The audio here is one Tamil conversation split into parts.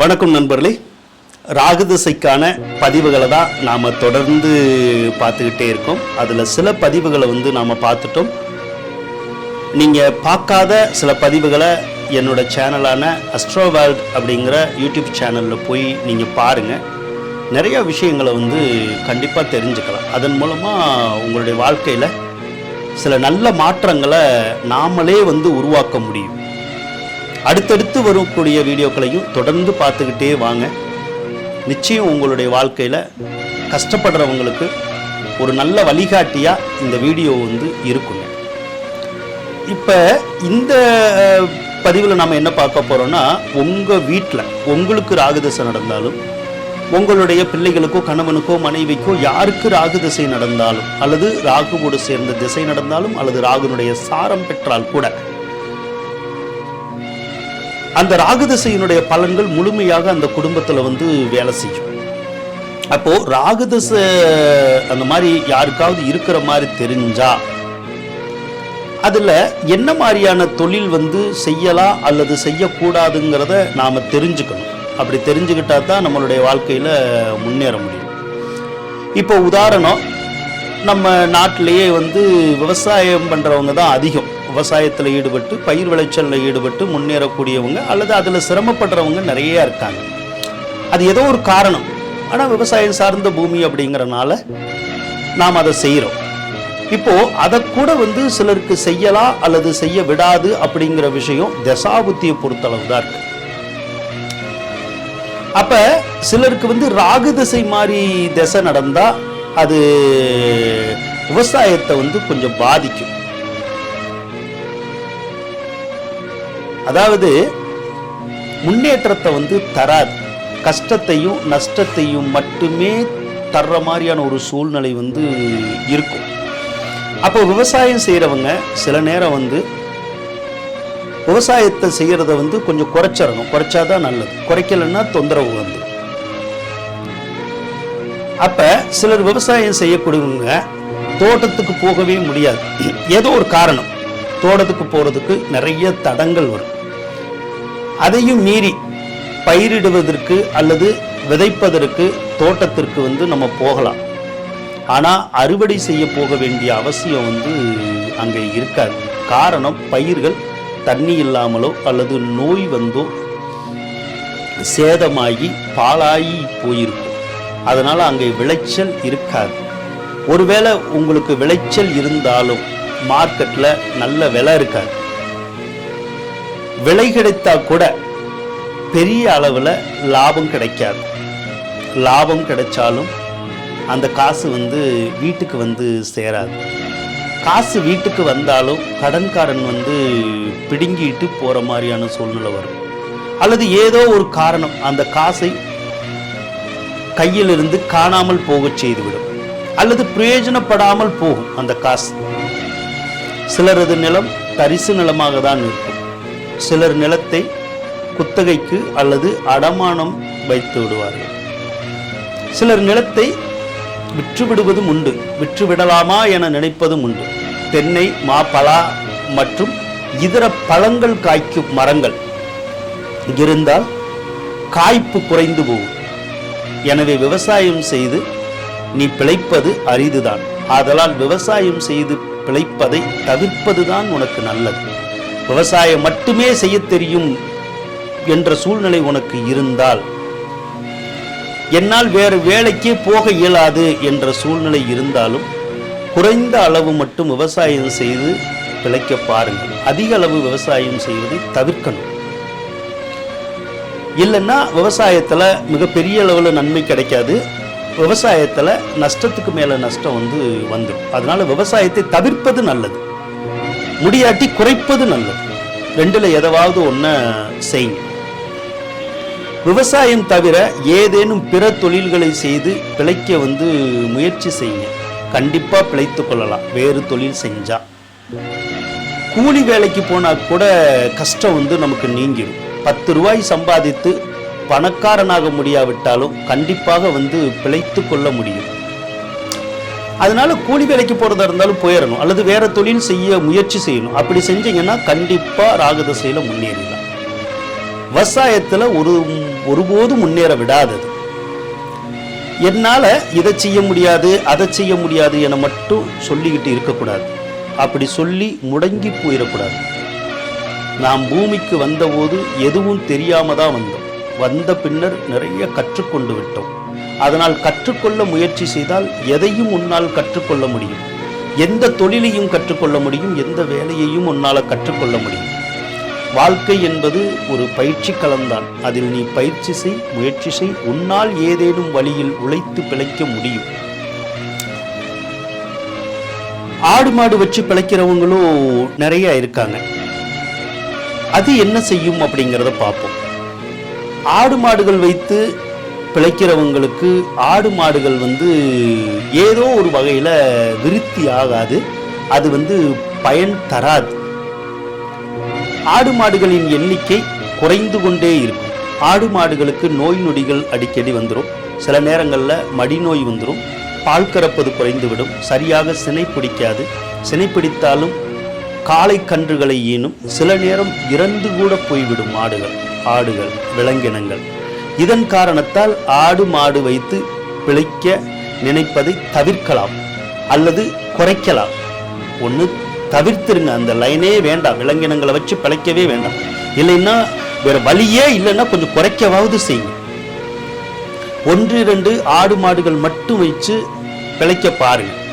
வணக்கம் நண்பர்களே. ராகுதிசைக்கான பதிவுகளை தான் நாம் தொடர்ந்து பார்த்துக்கிட்டே இருக்கோம். அதில் சில பதிவுகளை வந்து நாம் பார்த்துட்டோம். நீங்கள் பார்க்காத சில பதிவுகளை என்னோட சேனலான அஸ்ட்ரோவேல்ட் அப்படிங்கிற யூடியூப் சேனலில் போய் நீங்கள் பாருங்கள் நிறைய விஷயங்களை வந்து கண்டிப்பாக தெரிஞ்சுக்கலாம். அதன் மூலமாக உங்களுடைய வாழ்க்கையில் சில நல்ல மாற்றங்களை நாமளே வந்து உருவாக்க முடியும். அடுத்தடுத்து வரக்கூடிய வீடியோக்களையும் தொடர்ந்து பார்த்துக்கிட்டே வாங்க. நிச்சயம் உங்களுடைய வாழ்க்கையில் கஷ்டப்படுறவங்களுக்கு ஒரு நல்ல வழிகாட்டியாக இந்த வீடியோ வந்து இருக்குங்க. இப்போ இந்த பதிவில் நம்ம என்ன பார்க்க போகிறோம்னா உங்கள் வீட்டில் உங்களுக்கு ராகுதசை நடந்தாலும் உங்களுடைய பிள்ளைகளுக்கோ கணவனுக்கோ மனைவிக்கோ யாருக்கு ராகு திசை நடந்தாலும் அல்லது ராகுவோடு சேர்ந்த திசை நடந்தாலும் அல்லது ராகுனுடைய சாரம் பெற்றால் கூட அந்த ராகுதசையினுடைய பலன்கள் முழுமையாக அந்த குடும்பத்தில் வந்து வேலை செய்யும். அப்போ ராகுதச அந்த மாதிரி யாருக்காவது இருக்கிற மாதிரி தெரிஞ்சா அதில் என்ன மாதிரியான தொழில் வந்து செய்யலாம் அல்லது செய்யக்கூடாதுங்கிறத நாம் தெரிஞ்சுக்கணும். அப்படி தெரிஞ்சுக்கிட்டா தான் நம்மளுடைய வாழ்க்கையில் முன்னேற முடியும். இப்போ உதாரணம் நம்ம நாட்டிலேயே வந்து விவசாயம் பண்ணுறவங்க தான் அதிகம். விவசாயத்தில் ஈடுபட்டு பயிர் விளைச்சலில் ஈடுபட்டு முன்னேறக்கூடியவங்க அல்லது அதில் சிரமப்படுறவங்க நிறைய இருக்காங்க. அது ஏதோ ஒரு காரணம். ஆனால் விவசாயம் சார்ந்த பூமி அப்படிங்கிறனால நாம் அதை செய்கிறோம் இப்போ அதை கூட வந்து சிலருக்கு செய்யலாம் அல்லது செய்ய விடாது அப்படிங்கிற விஷயம் தசாபுத்தியை பொறுத்தளவு தான் இருக்கு. அப்ப சிலருக்கு வந்து ராகு திசை மாதிரி திசை நடந்தா அது விவசாயத்தை வந்து கொஞ்சம் பாதிக்கும். அதாவது முன்னேற்றத்தை வந்து தராது. கஷ்டத்தையும் நஷ்டத்தையும் மட்டுமே தர்ற மாதிரியான ஒரு சூழ்நிலை வந்து இருக்கும். அப்போ விவசாயம் செய்கிறவங்க சில நேரம் வந்து விவசாயத்தை செய்கிறத வந்து கொஞ்சம் குறைச்சிடணும் குறைச்சாதான் நல்லது. குறைக்கலைன்னா தொந்தரவு வந்து. அப்போ சிலர் விவசாயம் செய்யக்கூடியவங்க தோட்டத்துக்கு போகவே முடியாது. ஏதோ ஒரு காரணம். தோட்டத்துக்கு போகிறதுக்கு நிறைய தடங்கள் வரும். அதையும் மீறி பயிரிடுவதற்கு அல்லது விதைப்பதற்கு தோட்டத்திற்கு வந்து நம்ம போகலாம். ஆனால் அறுவடை செய்ய போக வேண்டிய அவசியம் வந்து அங்கே இருக்காது. காரணம் பயிர்கள் தண்ணி இல்லாமலோ அல்லது நோய் வந்தோ சேதமாகி பாலாகி போயிருக்கும். அதனால் அங்கே விளைச்சல் இருக்காது. ஒருவேளை உங்களுக்கு விளைச்சல் இருந்தாலும் மார்க்கெட்டில் நல்ல விலை இருக்காது. விலை கிடைத்தா கூட பெரிய அளவில் லாபம் கிடைக்காது. லாபம் கிடைச்சாலும் அந்த காசு வந்து வீட்டுக்கு வந்து சேராது. காசு வீட்டுக்கு வந்தாலும் கடன்காரன் வந்து பிடுங்கிட்டு போகிற மாதிரியான சூழ்நிலை வரும். அல்லது ஏதோ ஒரு காரணம் அந்த காசை கையிலிருந்து காணாமல் போகச் செய்துவிடும். அல்லது பிரயோஜனப்படாமல் போகும் அந்த காசு. சிலரது நிலம் தரிசு நிலமாக தான் இருக்கும். சிலர் நிலத்தை குத்தகைக்கு அல்லது அடமானம் வைத்து விடுவார்கள். சிலர் நிலத்தை விற்றுவிடுவதும் உண்டு விற்றுவிடலாமா என நினைப்பதும் உண்டு. தென்னை மாப்பலா மற்றும் இதர பழங்கள் காய்க்கும் மரங்கள் இருந்தால் காய்ப்பு குறைந்து போகும். எனவே விவசாயம் செய்து நீ பிழைப்பது அரிதுதான். ஆதலால் விவசாயம் செய்து பிழைப்பதை தவிர்ப்பதுதான் உனக்கு நல்லது. விவசாயம் மட்டுமே செய்ய தெரியும் என்ற சூழ்நிலை உனக்கு இருந்தால் என்னால் வேறு வேலைக்கே போக இயலாது என்ற சூழ்நிலை இருந்தாலும் குறைந்த அளவு மட்டும் விவசாயம் செய்து பிழைக்க பாருங்கள். அதிக அளவு விவசாயம் செய்வதை தவிர்க்கணும். இல்லைன்னா விவசாயத்தில் மிகப்பெரிய அளவில் நன்மை கிடைக்காது. விவசாயத்தில் நஷ்டத்துக்கு மேலே நஷ்டம் வந்து வந்துடும். அதனால் விவசாயத்தை தவிர்ப்பது நல்லது. முடியாட்டி குறைப்பது நல்லது. ரெண்டில் எதாவது ஒன்று செய்யுங்க விவசாயம் தவிர ஏதேனும் பிற தொழில்களை செய்து பிழைக்க வந்து முயற்சி செய்யுங்க. கண்டிப்பாக பிழைத்து கொள்ளலாம். வேறு தொழில் செஞ்சா. கூலி வேலைக்கு போனால் கூட கஷ்டம் வந்து நமக்கு நீங்கிடும் பத்து ரூபாய் சம்பாதித்து பணக்காரனாக முடியாவிட்டாலும் கண்டிப்பாக வந்து பிழைத்து கொள்ள முடியும். அதனால கூலி வேலைக்கு போகிறதா இருந்தாலும் போயிடணும் அல்லது வேற தொழில் செய்ய முயற்சி செய்யணும். அப்படி செஞ்சீங்கன்னா கண்டிப்பாக ராகதசையில் முன்னேறிடலாம். விவசாயத்தில் ஒரு ஒருபோதும் முன்னேற விடாதது. என்னால் இதை செய்ய முடியாது அதை செய்ய முடியாது என மட்டும் சொல்லிக்கிட்டு இருக்கக்கூடாது. அப்படி சொல்லி முடங்கி போயிடக்கூடாது நாம் பூமிக்கு வந்தபோது எதுவும் தெரியாம தான் வந்தோம். வந்த பின்னர் நிறைய கற்றுக்கொண்டு விட்டோம். அதனால் கற்றுக்கொள்ள முயற்சி செய்தால் எதையும் உன்னால் கற்றுக்கொள்ள முடியும். எந்த தொழிலையும் கற்றுக்கொள்ள முடியும் எந்த வேலையையும் உன்னால் கற்றுக்கொள்ள முடியும். வாழ்க்கை என்பது ஒரு பயிற்சி களம்தான். அதில் நீ பயிற்சி செய் முயற்சி செய் உன்னால் ஏதேனும் வழியில் உழைத்து பிழைக்க முடியும். ஆடு மாடு வச்சு பிழைக்கிறவங்களும் நிறைய இருக்காங்க. அது என்ன செய்யும் அப்படிங்கிறத பார்ப்போம். ஆடு மாடுகள் வைத்து பிழைக்கிறவங்களுக்கு ஆடு மாடுகள் வந்து ஏதோ ஒரு வகையில் விருத்தி ஆகாது. அது வந்து பயன் தராது. ஆடு மாடுகளின் எண்ணிக்கை குறைந்து கொண்டே இருக்கும். ஆடு மாடுகளுக்கு நோய் நொடிகள் அடிக்கடி வந்துடும் சில நேரங்களில் மடிநோய் வந்துடும் பால் கறப்பது குறைந்துவிடும். சரியாக சினை பிடிக்காது. சினை பிடித்தாலும் காளை கன்றுகளை ஈனும். சில நேரம் இறந்து கூட போய்விடும் மாடுகள் ஆடுகள் விலங்கினங்கள். இதன் காரணத்தால் ஆடு மாடு வைத்து பிழைக்க நினைப்பதை தவிர்க்கலாம் அல்லது குறைக்கலாம். ஒன்று தவிர்த்துருங்க. அந்த லைனே வேண்டாம். விலங்கினங்களை வச்சு பிழைக்கவே வேண்டாம். இல்லைன்னா வேற வழியே இல்லைன்னா கொஞ்சம் குறைக்கவாவது செய்யுங்க. ஒன்று இரண்டு ஆடு மாடுகள் மட்டும் வச்சு பிழைக்க பாருங்கள்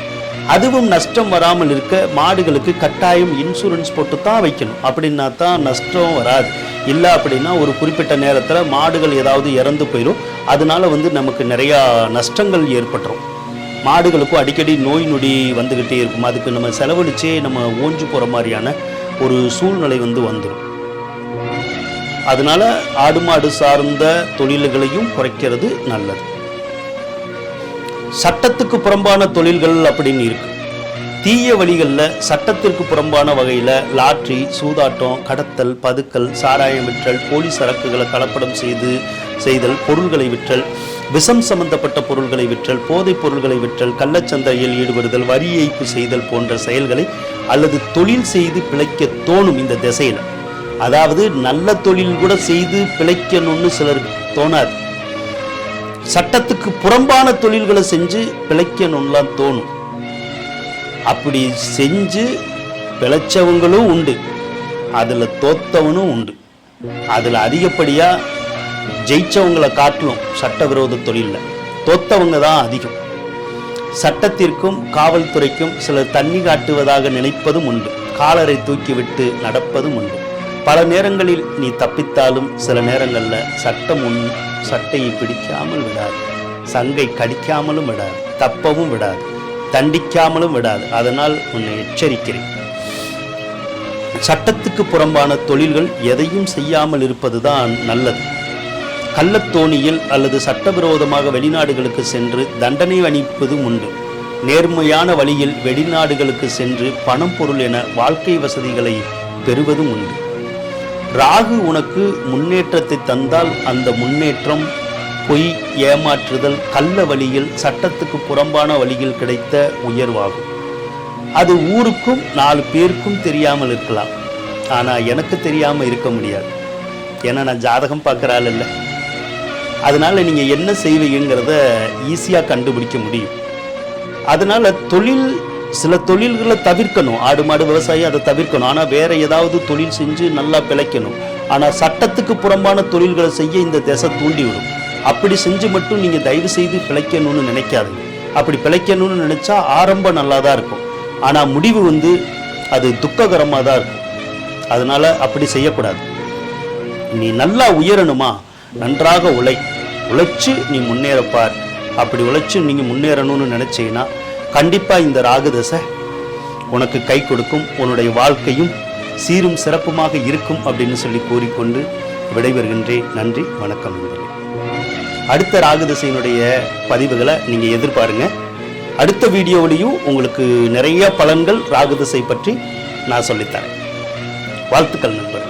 அதுவும் நஷ்டம் வராமல் இருக்க மாடுகளுக்கு கட்டாயம் இன்சூரன்ஸ் போட்டு தான் வைக்கணும். அப்படின்னா தான் நஷ்டம் வராது. இல்லை அப்படின்னா ஒரு குறிப்பிட்ட நேரத்தில் மாடுகள் ஏதாவது இறந்து போயிடும் அதனால வந்து நமக்கு நிறையா நஷ்டங்கள் ஏற்பட்டுரும். மாடுகளுக்கும் அடிக்கடி நோய் நொடி வந்துக்கிட்டே இருக்கும். அதுக்கு நம்ம செலவழிச்சே நம்ம ஓஞ்சு போகிற மாதிரியான ஒரு சூழ்நிலை வந்து வந்துடும் அதனால ஆடு மாடு சார்ந்த தொழில்களையும் குறைக்கிறது நல்லது. சட்டத்துக்கு புறம்பான தொழில்கள் அப்படின்னு இருக்கு. தீய வழிகளில் சட்டத்திற்கு புறம்பான வகையில் லாட்ரி சூதாட்டம் கடத்தல் பதுக்கல் சாராயம் விற்றல் போலி சரக்குகளை கலப்படம் செய்து செய்தல் பொருள்களை விற்றல் விஷம் சம்பந்தப்பட்ட பொருள்களை விற்றல் போதைப் பொருள்களை விற்றல் கள்ளச்சந்தையில் ஈடுபடுதல் வரி ஏய்ப்பு செய்தல் போன்ற செயல்களை அல்லது தொழில் செய்து பிழைக்க தோணும் இந்த திசையில். அதாவது நல்ல தொழில் கூட செய்து பிழைக்கணும்னு சிலருக்கு தோணாது. சட்டத்துக்கு புறம்பான தொழில்களை செஞ்சு பிழைக்கணும்லாம் தோணும். அப்படி செஞ்சு பிழைச்சவங்களும் உண்டு. அதில் தோத்தவனும் உண்டு. அதில் அதிகப்படியாக ஜெயிச்சவங்களை காட்டிலும் சட்டவிரோத தொழிலில். தோத்தவங்க தான் அதிகம். சட்டத்திற்கும் காவல்துறைக்கும் சிலர் தண்ணி காட்டுவதாக நினைப்பதும் உண்டு. காலரை தூக்கிவிட்டு நடப்பதும் உண்டு. பல நேரங்களில் நீ தப்பித்தாலும் சில நேரங்களில் சட்டம் உன் சட்டையை பிடிக்காமல் விடாது. சங்கை கடிக்காமலும் விடாது. தப்பவும் விடாது. தண்டிக்காமலும் விடாது. அதனால் உன்னை எச்சரிக்கிறேன். சட்டத்துக்கு புறம்பான தொழில்கள் எதையும் செய்யாமல் இருப்பதுதான் நல்லது. கள்ளத்தோணியில் அல்லது சட்டவிரோதமாக வெளிநாடுகளுக்கு சென்று தண்டனை அணிப்பதும் உண்டு. நேர்மையான வழியில் வெளிநாடுகளுக்கு சென்று பணம் பொருள் என வாழ்க்கை வசதிகளை பெறுவதும் உண்டு. ராகு உனக்கு முன்னேற்றத்தை தந்தால் அந்த முன்னேற்றம் பொய் ஏமாற்றுதல் கள்ள வழியில் சட்டத்துக்கு புறம்பான வழியில் கிடைத்த உயர்வாகும். அது ஊருக்கும் நாலு பேருக்கும் தெரியாமல் இருக்கலாம். ஆனால் எனக்கு தெரியாமல் இருக்க முடியாது. ஏன்னா நான் ஜாதகம் பார்க்குறாள் இல்லை. அதனால் நீங்கள் என்ன செய்வீங்கிறத ஈஸியாக கண்டுபிடிக்க முடியும். அதனால் தொழில் சில தொழில்களை தவிர்க்கணும். ஆடு மாடு விவசாயம் அதை தவிர்க்கணும். ஆனால் வேற ஏதாவது தொழில் செஞ்சு நல்லா பிழைக்கணும். ஆனால் சட்டத்துக்கு புறம்பான தொழில்களை செய்ய இந்த தேசம் தூண்டிவிடும். அப்படி செஞ்சு மட்டும் நீங்கள் தயவு செய்து பிழைக்கணும்னு நினைக்காதுங்க. அப்படி பிழைக்கணும்னு நினச்சா ஆரம்பம் நல்லா தான் இருக்கும். ஆனால் முடிவு வந்து அது துக்ககரமாக தான் இருக்கும். அதனால் அப்படி செய்யக்கூடாது. நீ நல்லா உயரணுமா? நன்றாக உழை. உழைச்சி நீ முன்னேறப்பார் அப்படி உழைச்சி நீங்கள் முன்னேறணும்னு நினச்சிங்கன்னா கண்டிப்பாக இந்த ராகுதசை உனக்கு கை கொடுக்கும் உன்னுடைய வாழ்க்கையும் சீரும் சிறப்புமாக இருக்கும் அப்படின்னு சொல்லி கூறிக்கொண்டு விடைபெறுகின்றேன். நன்றி வணக்கம் நண்பர்களே. அடுத்த ராகுதசையினுடைய பதிவுகளை நீங்கள் எதிர்பாருங்க. அடுத்த வீடியோவிலையும் உங்களுக்கு நிறைய பலன்கள் ராகுதசை பற்றி நான் சொல்லித்தரேன். வாழ்த்துக்கள் நண்பர்கள்.